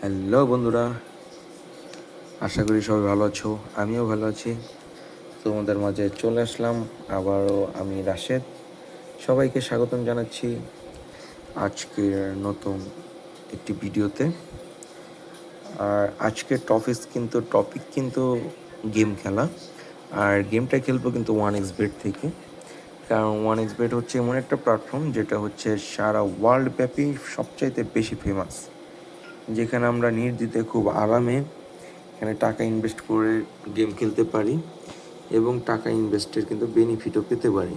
Hello বন্ধুরা, আশা করি সবাই ভালো আছো, আমিও ভালো আছি। তোমাদের মাঝে চলে আসলাম, আবারও আমি রাশেদ। সবাইকে স্বাগতম জানাচ্ছি আজকের নতুন একটি ভিডিওতে। আর আজকের টপিক কিন্তু টপিক কিন্তু গেম খেলা। আর গেমটা খেলব কিন্তু ওয়ান এক্স বেড থেকে। কারণ ওয়ান এক্স বেড হচ্ছে এমন একটা প্ল্যাটফর্ম যেটা হচ্ছে সারা ওয়ার্ল্ড ব্যাপী সবচাইতে বেশি ফেমাস যেখানে আমরা নির্দিতে খুব আরামে এখানে টাকা ইনভেস্ট করে গেম খেলতে পারি এবং টাকা ইনভেস্টের কিন্তু বেনিফিটও পেতে পারি।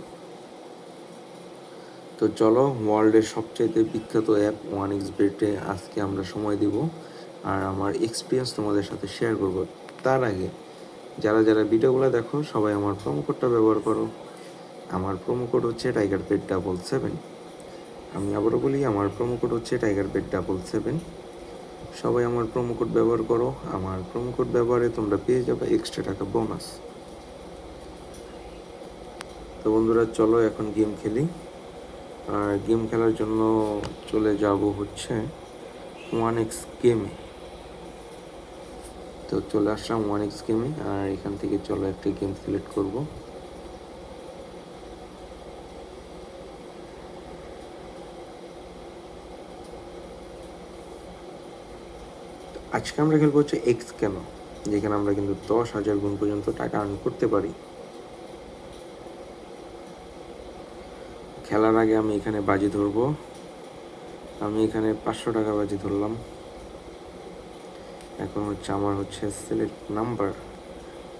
তো চলো ওয়ার্ল্ডের সবচাইতে বিখ্যাত অ্যাপ ওয়ান এক্স বেটে আজকে আমরা সময় দিব আর আমার এক্সপিরিয়েন্স তোমাদের সাথে শেয়ার করব। তার আগে যারা যারা ভিডিওগুলো দেখো, সবাই আমার প্রোমো কোডটা ব্যবহার করো। আমার প্রোমো কোড হচ্ছে টাইগার পেড ডাবল সেভেন আমি আবারও বলি, আমার প্রোমো কোড হচ্ছে টাইগার পেড ডাবল সেভেন সবাই আমার প্রোমো কোড ব্যবহার করো। আমার প্রোমো কোড ব্যবহারে তোমরা পেয়ে যাবে এক্সট্রা টাকা বোনাস তো বন্ধুরা, চলো এখন গেম খেলি। আর গেম খেলার জন্য চলে যাব হচ্ছে ওয়ান এক্স গেমে তো চলে আসলাম ওয়ান এক্স গেমে আর এখান থেকে চলো একটা গেম সিলেক্ট করব। আজকে আমরা খেলব হচ্ছে এক্স কেন? যেখানে আমরা কিন্তু দশ হাজার গুণ পর্যন্ত টাকা আর্ন করতে পারি। খেলার আগে আমি এখানে বাজি ধরবো। আমি এখানে পাঁচশো টাকা বাজি ধরলাম। এখন হচ্ছে আমার হচ্ছে সিলেক্ট নাম্বার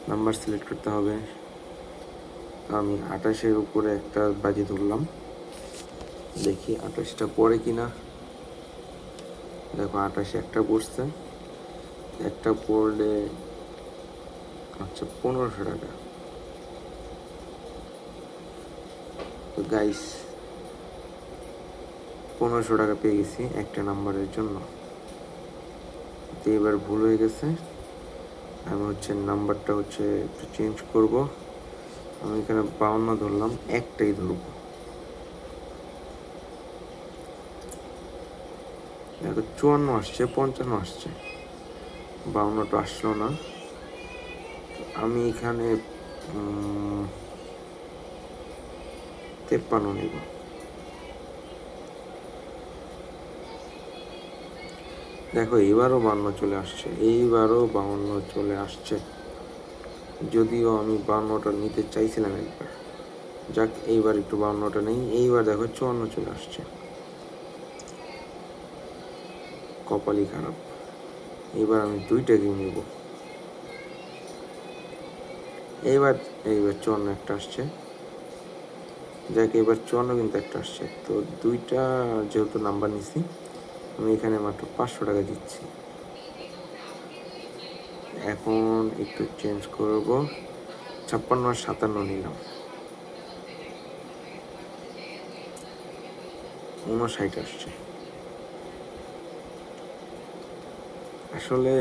নাম্বার সিলেক্ট করতে হবে। আমি আঠাশের উপরে একটা বাজি ধরলাম। দেখি আঠাশটা পরে কিনা। দেখো আঠাশে একটা পড়ছে। একটা পড়লে আচ্ছা পনেরোশো টাকা। তো গাইস পনেরোশো টাকা পেয়ে গেছি একটা নাম্বারের জন্য। তো এবার ভুল হয়ে গেছে। আমি হচ্ছে নাম্বারটা হচ্ছে একটু চেঞ্জ করব। আমি এখানে বাউন্ন ধরলাম, একটাই ধরবো। দেখো, চুয়ান্ন আসছে, পঞ্চান্ন আসছে। বাউন্নটা আসলো না। আমি এখানে তেপ্পান্ন নেব। দেখো এবারও বান্ন চলে আসছে। এইবারও বাউন্ন চলে আসছে। যদিও আমি বাউন্নটা নিতে চাইছিলাম একবার। যাক, এইবার একটু বাউন্নটা নেই। এইবার দেখো, চুয়ান্ন চলে আসছে। কপালই খারাপ। এবার আমি দুইটা গেম নেব। এইবার এইবার চুয়ান্ন একটা আসছে। যাকে, এবার চুয়ান্ন কিন্তু একটা আসছে। তো দুইটা যেহেতু নাম্বার নিছি, আমি এখানে মাত্র পাঁচশো টাকা দিচ্ছি। এখন একটু চেঞ্জ করব। ছাপ্পান্ন আর সাতান্ন নিলাম। উনষাট আসছে। আসলে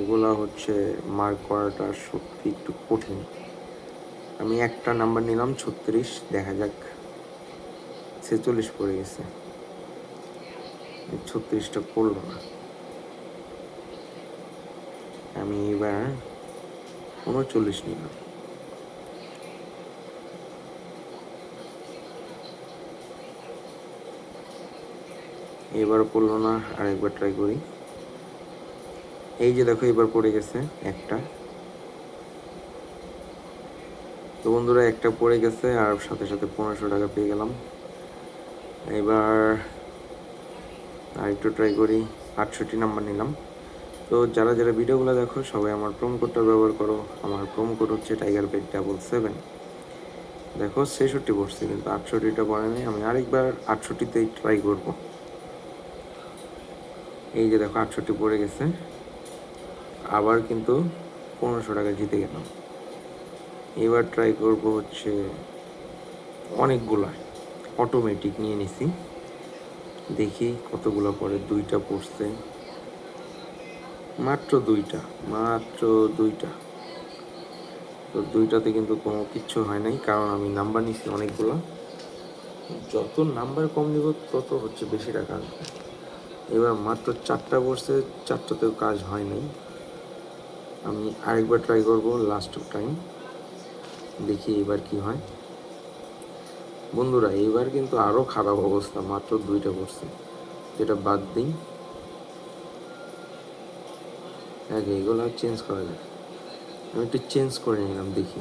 এগুলা হচ্ছে মার্ক করাটা সত্যি একটু কঠিন। আমি একটা নাম্বার নিলাম ছত্রিশ, দেখা যাক ছেচল্লিশ পড়ে গেছে। ছত্রিশটা পড়ল না। আমি এবার উনচল্লিশ নিলাম। এবার পড়ল না, আরেকবার ট্রাই করি। এই যে দেখো, এবার পড়ে গেছে একটা। তো বন্ধুরা, একটা পড়ে গেছে আর সাথে সাথে পনেরোশো টাকা পেয়ে গেলাম। এবার আর একটু ট্রাই করি, আটষট্টি নাম্বার নিলাম। তো যারা যারা ভিডিওগুলো দেখো, সবাই আমার প্রোমো কোডটা ব্যবহার করো। আমার প্রোমো কোড হচ্ছে টাইগার বেড ডাবল সেভেন দেখো, ছেষট্টি পড়ছে, কিন্তু আটষট্টিটা পড়েনি আমি আরেকবার আটষট্টিতেই ট্রাই করব। এই যে দেখো, আটষট্টি পড়ে গেছে। আবার কিন্তু পনেরোশো টাকা জিতে গেলাম। এবার ট্রাই করব হচ্ছে অনেকগুলা অটোমেটিক নিয়ে নিছি। দেখি কতগুলো পরে দুইটা পড়ছে। মাত্র দুইটা মাত্র দুইটা। তো দুইটাতে কিন্তু কোনো কিচ্ছু হয় নাই, কারণ আমি নাম্বার নিছি অনেকগুলো। যত নাম্বার কম নিব, তত হচ্ছে বেশি টাকা এবার মাত্র চারটা পড়ছে, চারটাতেও কাজ হয় নাই। আমি আরেকবার ট্রাই করব লাস্ট টাইম দেখি এবার কি হয়। বন্ধুরা, এবার কিন্তু আরও খারাপ অবস্থা, মাত্র দুইটা পড়ছে যেটা বাদ দিই। আগে এগুলো চেঞ্জ করা যায় আমি একটু চেঞ্জ করে নিলাম, দেখি।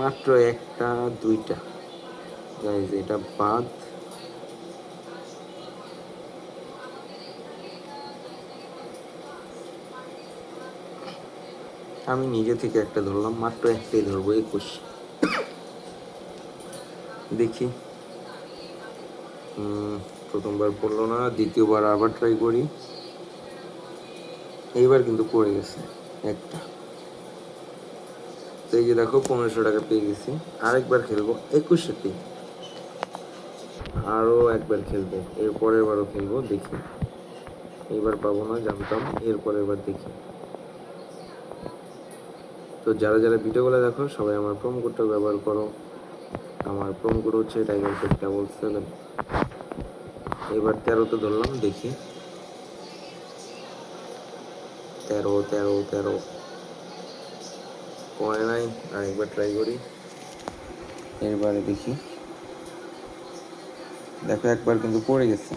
মাত্র একটা, দুইটা। গাইজ এটা বাদ আমি নিজে থেকে একটা ধরলাম, মাত্র একটাই ধরবো, একুশ। দেখি। প্রথমবার পড়ল না, দ্বিতীয়বার আবার ট্রাই করি। এইবার কিন্তু পড়ে গেছে, একটা। তো এই যে দেখো, পনেরোশো টাকা পেয়ে গেছি। আরেকবার খেলব, একুশেতে। আরও একবার খেলব, এরপরের বারও খেলব, দেখি। এইবার পাবো না, জানতাম এর পরের বার দেখি। তো যারা যারা ভিডিওগুলো দেখো, সবাই আমার প্রোমো কোডটা ব্যবহার করো। আমার প্রোমো কোড হচ্ছে টাইগার কোড ডাবল সেভেন এবার তেরোতে ধরলাম, দেখি। তেরো তেরো তেরো। পরে নাই? আরেকবার ট্রাই করি। এরবারে দেখি। দেখো একবার কিন্তু পড়ে গেছে।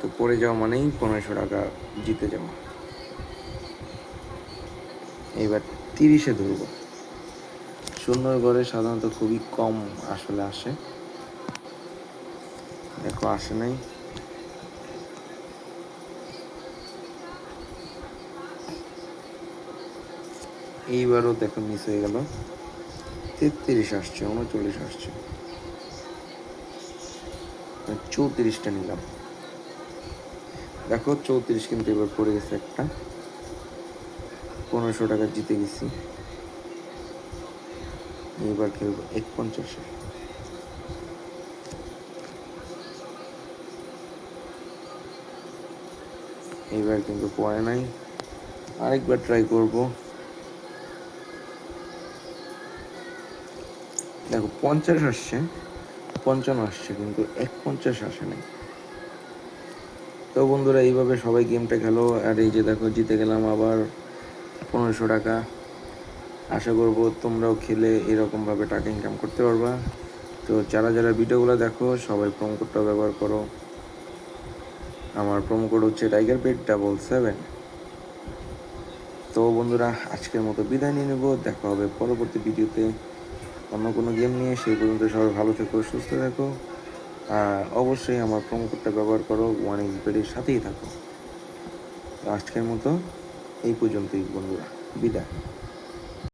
তো পড়ে যাওয়া মানেই পনেরোশো টাকা জিতে যাওয়া। এবার তিরিশে ধরবো। শূন্যর ঘরে সাধারণত খুবই কম আসলে আসে। দেখো, আসে নাই। এইবারও দেখো মিস হয়ে গেল। তেত্রিশ আসছে, উনচল্লিশ আসছে। চৌত্রিশটা নিলাম। দেখো, চৌত্রিশ কিন্তু এবার পড়ে গেছে একটা। পনেরোশো টাকা জিতে গেছি। এবার খেলব এক পঞ্চাশে এইবার কিন্তু পড়ে নাই। আরেকবার ট্রাই করব। দেখো পঞ্চাশ আসছে, পঞ্চান্ন আসছে, কিন্তু এক পঞ্চাশ আসে নাই। তো বন্ধুরা, এইভাবে সবাই গেমটা খেলো। আর এই যে দেখো, জিতে গেলাম আবার। পনেরোশো টাকা। আশা করব তোমরাও খেলে এরকমভাবে টাকা ইনকাম করতে পারবা। তো যারা যারা ভিডিওগুলো দেখো, সবাই প্রোমো কোডটা ব্যবহার করো। আমার প্রোমো কোড হচ্ছে টাইগার পেট ডাবল সেভেন তো বন্ধুরা, আজকের মতো বিদায় নিয়ে নেব। দেখা হবে পরবর্তী ভিডিওতে। অন্য কোনো গেম নিয়ে, সেই পর্যন্ত সবাই ভালো থেকো, সুস্থ থাকো। আর অবশ্যই আমার প্রোমো কোডটা ব্যবহার করো ওয়ান এক্স বেডের সাথেই থাকো। আজকের মতো এই পর্যন্তই বন্ধুরা। বিদায়।